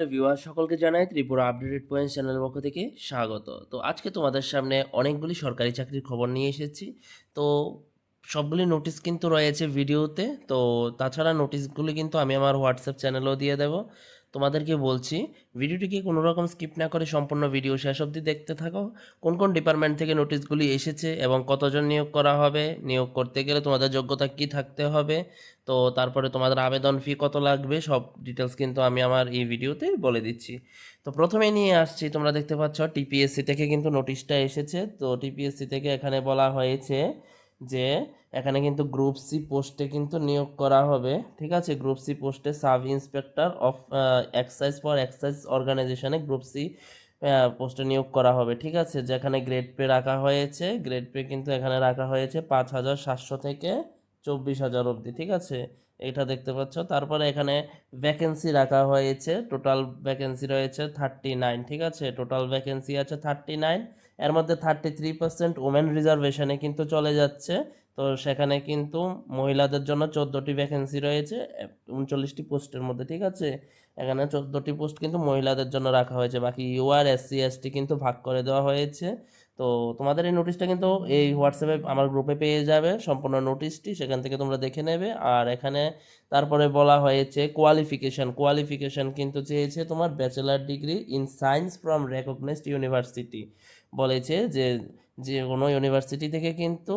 Viewer সকলকে জানাই Tripura updated point চ্যানেলের পক্ষ থেকে স্বাগত। তো আজকে তোমাদের সামনে অনেকগুলি সরকারি চাকরির খবর নিয়ে এসেছি। তো সবগুলি নোটিশ কিন্তু রয়েছে ভিডিওতে তো। তাছাড়া নোটিশগুলি কিন্তু আমি আমার হোয়াটসঅ্যাপ চ্যানেলেও দিয়ে দেব। তোমাদেরকে বলছি, ভিডিওটিকে কোনো রকম স্কিপ না করে সম্পূর্ণ ভিডিও শেষ অবধি দেখতে থাকো। কোন কোন ডিপার্টমেন্ট থেকে নোটিশগুলি এসেছে এবং কতজন নিয়োগ করা হবে, নিয়োগ করতে গেলে তোমাদের যোগ্যতা কি থাকতে হবে, তো তারপরে তোমাদের আবেদন ফি কত লাগবে, সব ডিটেলস কিন্তু আমি আমার এই ভিডিওতে বলে দিচ্ছি। তো প্রথমে নিয়ে আসছি, তোমরা দেখতে পাচ্ছ টিপিএসসি থেকে কিন্তু নোটিশটা এসেছে। তো টিপিএসসি থেকে এখানে বলা হয়েছে যে এখানে কিন্তু গ্রুপ সি পোস্টে কিন্তু নিয়োগ করা হবে, ঠিক আছে? গ্রুপ সি পোস্টে sub inspector of excise for excise অর্গানাইজেশনে গ্রুপ সি পোস্টে নিয়োগ করা হবে, ঠিক আছে? যেখানে গ্রেড পে রাখা হয়েছে গ্রেড পে কিন্তু এখানে রাখা হয়েছে পাঁচ হাজার সাতশো থেকে চব্বিশ হাজার অবধি, ঠিক আছে? এটা দেখতে পাচ্ছ। তারপরে এখানে ভ্যাকেন্সি রাখা হয়েছে টোটাল ভ্যাকেন্সি রয়েছে থার্টি নাইন ঠিক আছে? টোটাল ভ্যাকেন্সি আছে থার্টি নাইন এর মধ্যে থার্টি থ্রি পার্সেন্ট ওমেন রিজার্ভেশনে কিন্তু চলে যাচ্ছে। তো সেখানে কিন্তু মহিলাদের জন্য চোদ্দোটি ভ্যাকেন্সি রয়েছে, উনচল্লিশটি পোস্টের মধ্যে, ঠিক আছে? এখানে চোদ্দোটি পোস্ট কিন্তু মহিলাদের জন্য রাখা হয়েছে। বাকি ইউআর এসসি এসটি কিন্তু ভাগ করে দেওয়া হয়েছে। তো তোমাদের এই নোটিশটা কিন্তু এই হোয়াটসঅ্যাপে আমার গ্রুপে পেয়ে যাবে। সম্পূর্ণ নোটিশটি সেখান থেকে তোমরা দেখে নেবে। আর এখানে তারপরে বলা হয়েছে কোয়ালিফিকেশান কোয়ালিফিকেশান কিন্তু চেয়েছে তোমার bachelor degree in science from recognised university বলেছে যে যে কোনো ইউনিভার্সিটি থেকে কিন্তু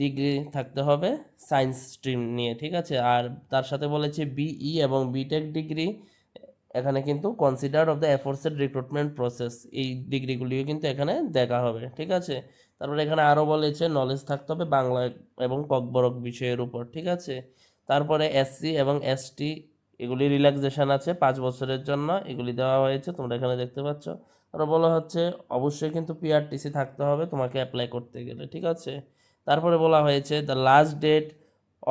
ডিগ্রি থাকতে হবে সায়েন্স স্ট্রিম নিয়ে, ঠিক আছে? আর তার সাথে বলেছে বিই এবং বিটেক ডিগ্রি এখানে কিন্তু consider of the aforesaid recruitment process এই ডিগ্রিগুলিও কিন্তু এখানে দেখা হবে, ঠিক আছে? তারপরে এখানে আরও বলেছে নলেজ থাকতে হবে বাংলা এবং ককবরক বিষয়ের উপর, ঠিক আছে? তারপরে এসসি এবং এসটি এগুলি রিল্যাক্সেশন আছে, পাঁচ বছরের জন্য এগুলি দেওয়া হয়েছে, তোমরা এখানে দেখতে পাচ্ছ। আরও বলা হচ্ছে, অবশ্যই কিন্তু পিআরটিসি থাকতে হবে তোমাকে অ্যাপ্লাই করতে গেলে। ঠিক আছে? তারপরে বলা হয়েছে the last date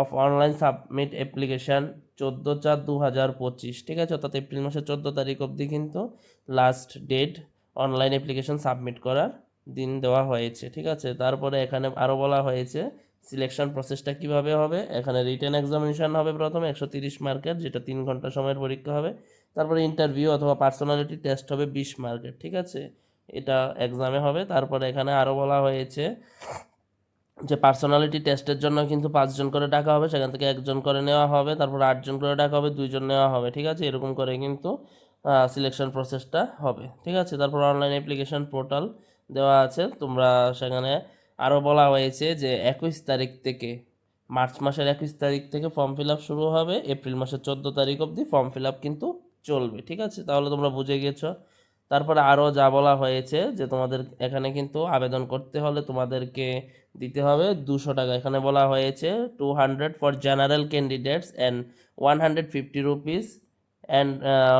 of online submit application চোদ্দ চার দু হাজার পঁচিশ। ঠিক আছে? অর্থাৎ এপ্রিল মাসের চোদ্দ তারিখ অবধি কিন্তু last date online application submit করার দিন দেওয়া হয়েছে। ঠিক আছে? তারপরে এখানে আরও বলা হয়েছে সিলেকশন প্রসেসটা কীভাবে হবে? এখানে রিটেন এক্সামিনেশন হবে প্রথমে, একশো তিরিশ মার্কের, যেটা তিন ঘণ্টা সময়ের পরীক্ষা হবে। তারপরে ইন্টারভিউ অথবা পার্সোনালিটি টেস্ট হবে বিশ মার্কের, ঠিক আছে? এটা এক্সামে হবে। তারপরে এখানে আরও বলা হয়েছে যে পার্সোনালিটি টেস্টের জন্য কিন্তু পাঁচজন করে ডাকা হবে, সেখান থেকে একজন করে নেওয়া হবে, তারপর আটজন করে ডাকা হবে, দুইজন নেওয়া হবে, ঠিক আছে? এরকম করে কিন্তু সিলেকশন প্রসেসটা হবে, ঠিক আছে? তারপর অনলাইন অ্যাপ্লিকেশন পোর্টাল দেওয়া আছে, তোমরা সেখানে আরও বলা হয়েছে যে একুশ তারিখ থেকে, মার্চ মাসের একুশ তারিখ থেকে ফর্ম ফিল আপ শুরু হবে, এপ্রিল মাসের চোদ্দ তারিখ অবধি ফর্ম ফিল আপ কিন্তু চলবে, ঠিক আছে? তাহলে তোমরা বুঝে গিয়েছো তারপরে আরও যা বলা হয়েছে যে তোমাদের এখানে কিন্তু আবেদন করতে হলে তোমাদেরকে দিতে হবে দুশো টাকা। এখানে বলা হয়েছে two hundred for general candidates and one hundred fifty rupees and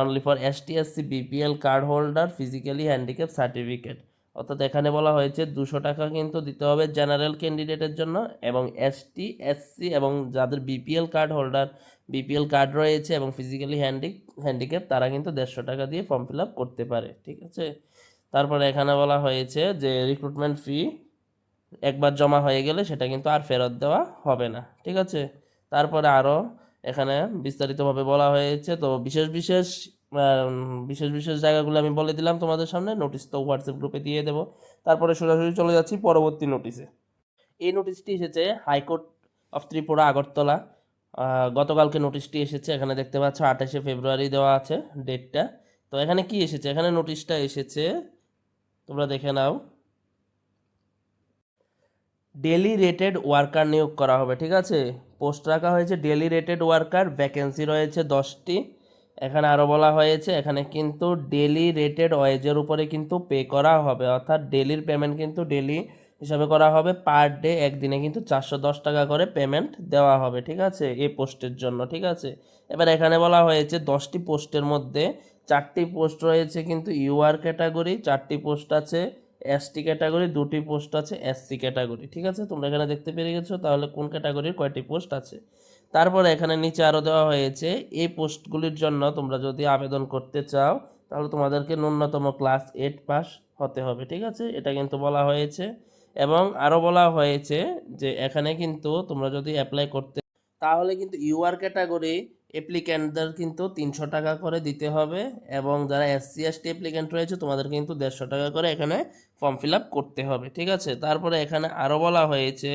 only for S T S C BPL card holder physically handicap certificate অর্থাৎ এখানে বলা হয়েছে দুশো টাকা কিন্তু দিতে হবে জেনারেল ক্যান্ডিডেটের জন্য এবং এসটি, এসসি এবং যাদের BPL card holder, BPL card রয়েছে এবং ফিজিক্যালি হ্যান্ডি, হ্যান্ডিক্যাপ তারা কিন্তু দেড়শো টাকা দিয়ে ফর্ম ফিল আপ করতে পারে, ঠিক আছে? তারপরে এখানে বলা হয়েছে যে রিক্রুটমেন্ট ফি একবার জমা হয়ে গেলে সেটা কিন্তু আর ফেরত দেওয়া হবে না, ঠিক আছে? তারপরে আরও এখানে বিস্তারিতভাবে বলা হয়েছে, তো বিশেষ বিশেষ বিশেষ বিশেষ জায়গাগুলো আমি বলে দিলাম তোমাদের সামনে নোটিশ তো হোয়াটসঅ্যাপ গ্রুপে দিয়ে দেবো। তারপরে সোজাসুজি চলে যাচ্ছি পরবর্তী নোটিশে এই নোটিশটি এসেছে হাইকোর্ট অফ ত্রিপুরা আগরতলা গতকালকে নোটিশটি এসেছে, এখানে দেখতে পাচ্ছ আঠাশে ফেব্রুয়ারি দেওয়া আছে ডেটটা তো এখানে কি এসেছে? এখানে নোটিশটা এসেছে, তোমরা দেখে নাও। ডেলি রেটেড ওয়ার্কার নিয়োগ করা হবে, ঠিক আছে? পোস্ট রাখা হয়েছে ডেলি রেটেড ওয়ার্কার ভ্যাকেন্সি রয়েছে দশটি। এখানে আরও বলা হয়েছে, এখানে কিন্তু ডেলি রেটেড ওয়েজের উপরে কিন্তু পে করা হবে। অর্থাৎ ডেলির পেমেন্ট কিন্তু ডেলি হিসাবে করা হবে পার ডে একদিনে কিন্তু চারশো দশ টাকা করে পেমেন্ট দেওয়া হবে, ঠিক আছে? এই পোস্টের জন্য, ঠিক আছে? এবার এখানে বলা হয়েছে দশটি পোস্টের মধ্যে চারটি পোস্ট রয়েছে কিন্তু ইউআর ক্যাটাগরি চারটি পোস্ট আছে এসটি ক্যাটাগরি দুটি পোস্ট আছে এসসি ক্যাটাগরি ঠিক আছে? তোমরা এখানে দেখতে পেরে গেছো, তাহলে কোন ক্যাটাগরির কয়টি পোস্ট আছে? তারপরে এখানে নিচে আরও দেওয়া হয়েছে, এই পোস্টগুলির জন্য তোমরা যদি আবেদন করতে চাও, তাহলে তোমাদেরকে ন্যূনতম ক্লাস এইট পাস হতে হবে, ঠিক আছে? এটা কিন্তু বলা হয়েছে, এবং আরও বলা হয়েছে যে এখানে কিন্তু তোমরা যদি অ্যাপ্লাই করতে, তাহলে কিন্তু ইউআর ক্যাটাগরি অ্যাপ্লিক্যান্টদের কিন্তু তিনশো টাকা করে দিতে হবে এবং যারা এসসি এসটি অ্যাপ্লিক্যান্ট রয়েছে, তোমাদের কিন্তু দেড়শো টাকা করে এখানে ফর্ম ফিল আপ করতে হবে, ঠিক আছে? তারপরে এখানে আরও বলা হয়েছে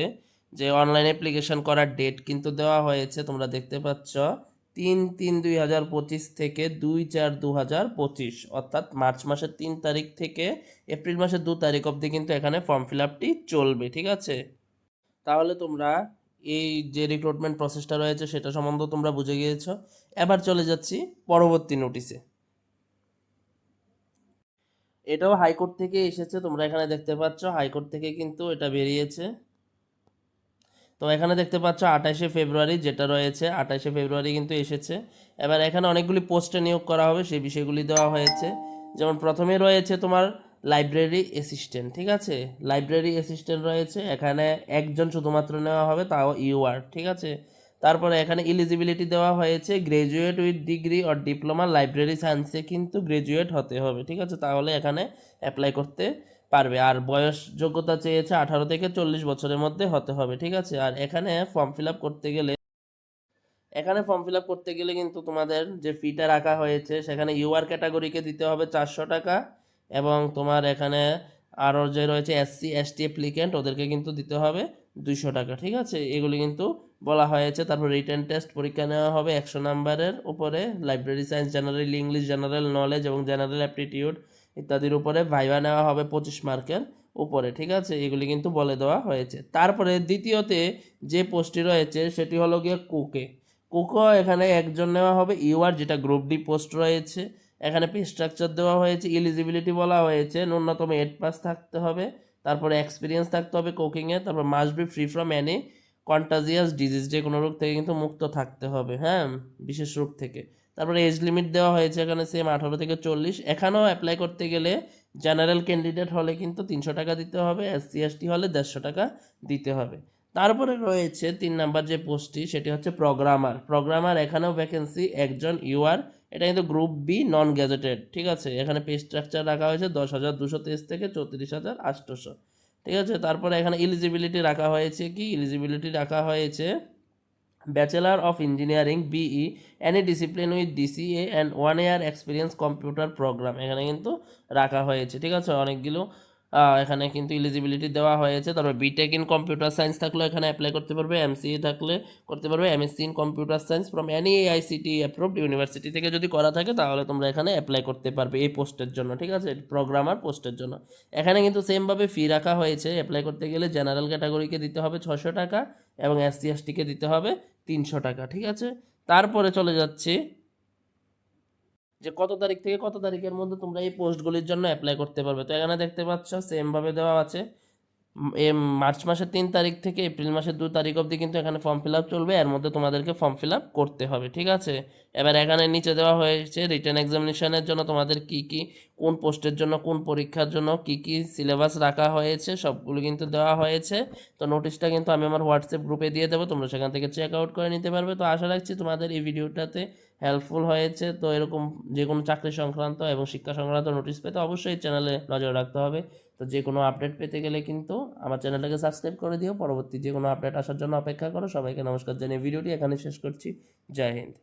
যে অনলাইন অ্যাপ্লিকেশন করার ডেট কিন্তু দেওয়া হয়েছে, তোমরা দেখতে পাচ্ছ, তিন তিন দুই হাজার পঁচিশ থেকে দুই চার দু হাজার পঁচিশ, অর্থাৎ মার্চ মাসের তিন তারিখ থেকে এপ্রিল মাসের দু তারিখ অবধি কিন্তু এখানে ফর্ম ফিল আপটি চলবে, ঠিক আছে? তাহলে তোমরা এই যে রিক্রুটমেন্ট প্রসেসটা রয়েছে, সেটা সম্বন্ধে তোমরা বুঝে গিয়েছ। এবার চলে যাচ্ছি পরবর্তী নোটিশে এটাও হাইকোর্ট থেকে এসেছে, তোমরা এখানে দেখতে পাচ্ছ, হাইকোর্ট থেকে কিন্তু এটা বেরিয়েছে। তো এখানে দেখতে পাচ্ছ, আঠাশে ফেব্রুয়ারি যেটা রয়েছে, আঠাশে ফেব্রুয়ারি কিন্তু এসেছে। এবার এখানে অনেকগুলি পোস্টে নিয়োগ করা হবে, সেই বিষয়গুলি দেওয়া হয়েছে। যেমন প্রথমে রয়েছে তোমার লাইব্রেরি অ্যাসিস্ট্যান্ট ঠিক আছে? লাইব্রেরি অ্যাসিস্ট্যান্ট রয়েছে, এখানে একজন শুধুমাত্র নেওয়া হবে, তাও ইউআর ঠিক আছে? তারপরে এখানে ইলিজিবিলিটি দেওয়া হয়েছে graduate with degree or diploma library সায়েন্সে কিন্তু গ্রাজুয়েট হতে হবে, ঠিক আছে? তাহলে এখানে অ্যাপ্লাই করতে পারবে, আর বয়স যোগ্যতা চেয়েছে আঠারো থেকে চল্লিশ বছরের মধ্যে হতে হবে, ঠিক আছে? আর এখানে ফর্ম ফিল আপ করতে গেলে, এখানে ফর্ম ফিল আপ করতে গেলে কিন্তু তোমাদের যে ফিটা রাখা হয়েছে, সেখানে ইউআর ক্যাটাগরিকে দিতে হবে চারশো টাকা এবং তোমার এখানে আরও যে রয়েছে এসসি এসটি অ্যাপ্লিকেন্ট ওদেরকে কিন্তু দিতে হবে দুইশো টাকা, ঠিক আছে? এগুলি কিন্তু বলা হয়েছে, তারপর রিটার্ন টেস্ট পরীক্ষা নেওয়া হবে একশো নাম্বারের উপরে library science general English general knowledge এবং জেনারেল অ্যাপটিটিউড ইত্যাদির উপরে ভাইভা নেওয়া হবে পঁচিশ মার্কের উপরে, ঠিক আছে? এগুলি কিন্তু বলে দেওয়া হয়েছে। তারপরে দ্বিতীয়তে যে পোস্টটি রয়েছে, সেটি হলো গিয়ে কুকে কুকো এখানে একজন নেওয়া হবে ইউআর যেটা গ্রুপ ডি পোস্ট রয়েছে। এখানে পে স্ট্রাকচার দেওয়া হয়েছে এলিজিবিলিটি বলা হয়েছে, ন্যূনতম এইট পাস থাকতে হবে, তারপরে এক্সপিরিয়েন্স থাকতে হবে কুকিংয়ে তারপর must be free from any contagious disease যে কোনো রোগ থেকে কিন্তু মুক্ত থাকতে হবে হ্যাঁ বিশেষ রোগ থেকে। তারপরে এজ লিমিট দেওয়া হয়েছে এখানে সেম আঠারো থেকে চল্লিশ। এখানেও অ্যাপ্লাই করতে গেলে জেনারেল ক্যান্ডিডেট হলে কিন্তু তিনশো টাকা দিতে হবে এসসি এসটি হলে দেড়শো টাকা দিতে হবে। তারপরে রয়েছে তিন নাম্বার যে পোস্টটি সেটি হচ্ছে প্রোগ্রামার প্রোগ্রামার এখানেও ভ্যাকেন্সি একজন ইউআর এটা কিন্তু গ্রুপ বি নন গ্যাজেটেড ঠিক আছে? এখানে পে স্ট্রাকচার রাখা হয়েছে দশ হাজার দুশো তেইশ থেকে চৌত্রিশ হাজার আটশোশো, ঠিক আছে? তারপরে এখানে এলিজিবিলিটি রাখা হয়েছে কি? এলিজিবিলিটি রাখা হয়েছে bachelor of engineering BE any discipline with DCA and one year experience computer program এখানে কিন্তু রাখা হয়েছে, ঠিক আছে? অনেকগুলো এখানে কিন্তু এলিজিবিলিটি দেওয়া হয়েছে। তারপর বিটেক ইন কম্পিউটার সায়েন্স থাকলে এখানে অ্যাপ্লাই করতে পারবে এমসিএ থাকলে করতে পারবে। MSc in computer science from any AICTE approved university থেকে যদি করা থাকে, তাহলে তোমরা এখানে অ্যাপ্লাই করতে পারবে এই পোস্টের জন্য, ঠিক আছে? প্রোগ্রামার পোস্টের জন্য। এখানে কিন্তু সেমভাবে ফি রাখা হয়েছে। অ্যাপ্লাই করতে গেলে জেনারেল ক্যাটাগরিকে দিতে হবে ছশো টাকা এবং এসসি এসটিকে দিতে হবে তিনশো টাকা, ঠিক আছে? তারপরে চলে যাচ্ছে যে কত তারিখ থেকে কত তারিখের মধ্যে তোমরা এই পোস্টগুলির জন্য অ্যাপ্লাই করতে পারবে। তো এখানে দেখতে পাচ্ছ সেমভাবে দেওয়া আছে। এ মার্চ মাসের তিন তারিখ থেকে এপ্রিল মাসের দু তারিখ অবধি কিন্তু এখানে ফর্ম ফিল আপ চলবে। এর মধ্যে তোমাদেরকে ফর্ম ফিল আপ করতে হবে, ঠিক আছে? এবার এখানে নিচে দেওয়া হয়েছে রিটার্ন এক্সামিনেশনের জন্য তোমাদের কি কি, কোন পোস্টের জন্য, কোন পরীক্ষার জন্য কি কি সিলেবাস রাখা হয়েছে, সবগুলো কিন্তু দেওয়া হয়েছে। তো নোটিশটা কিন্তু আমি আমার হোয়াটসঅ্যাপ গ্রুপে দিয়ে দেবো, তোমরা সেখান থেকে চেক আউট করে নিতে পারবে। তো আশা রাখছি তোমাদের এই ভিডিওটাতে হেল্পফুল হয়েছে। তো এরকম যে কোনো চাকরি সংক্রান্ত এবং শিক্ষা সংক্রান্ত নোটিশ পেতে অবশ্যই চ্যানেলে নজর রাখতে হবে। তো যে কোনো আপডেট পেতে গেলে কিন্তু আমার চ্যানেলটাকে সাবস্ক্রাইব করে দিও। পরবর্তী যে কোনো আপডেট আসার জন্য অপেক্ষা করো। সবাইকে নমস্কার জানিয়ে ভিডিওটি এখানে শেষ করছি। জয় হিন্দ।